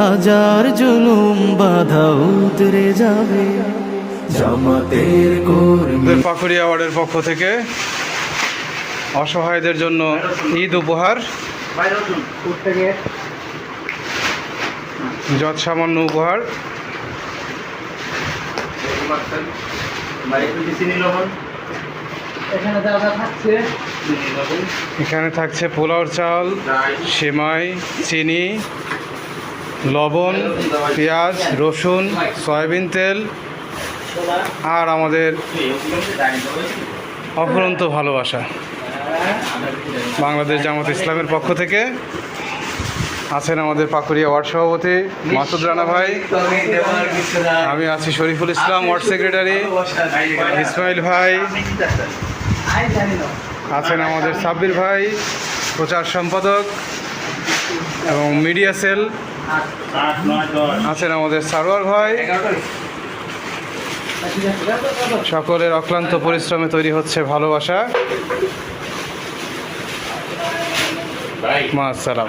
হাজার জুলুম বাধা উতরে যাবে। জামাতের কর্মী আমাদের পাকুড়িয়া ওয়ার্ডের পক্ষ থেকে অসহায়দের জন্য ঈদ উপহার। যৎ সামান্য উপহার। এখানে থাকছে পোলাওর চাল, সেমাই, চিনি লবণ, পেঁয়াজ, রসুন, সয়াবিন তেল আর আমাদের অফুরন্ত ভালোবাসা বাংলাদেশ জামাত ইসলামের পক্ষ থেকে আছেন আমাদের পাকুড়িয়া ওয়ার্ড সভাপতি মাসুদ রানা ভাই। আমি আছি শরীফুল ইসলাম, ওয়ার্ড সেক্রেটারি, ইসমাইল ভাই। আছেন আমাদের সাব্বির ভাই, প্রচার সম্পাদক এবং মিডিয়া সেল। আছেন আমাদের সারোয়ার ভাই। সকলের অক্লান্ত পরিশ্রমে তৈরি হচ্ছে ভালোবাসা। মা আসসালাম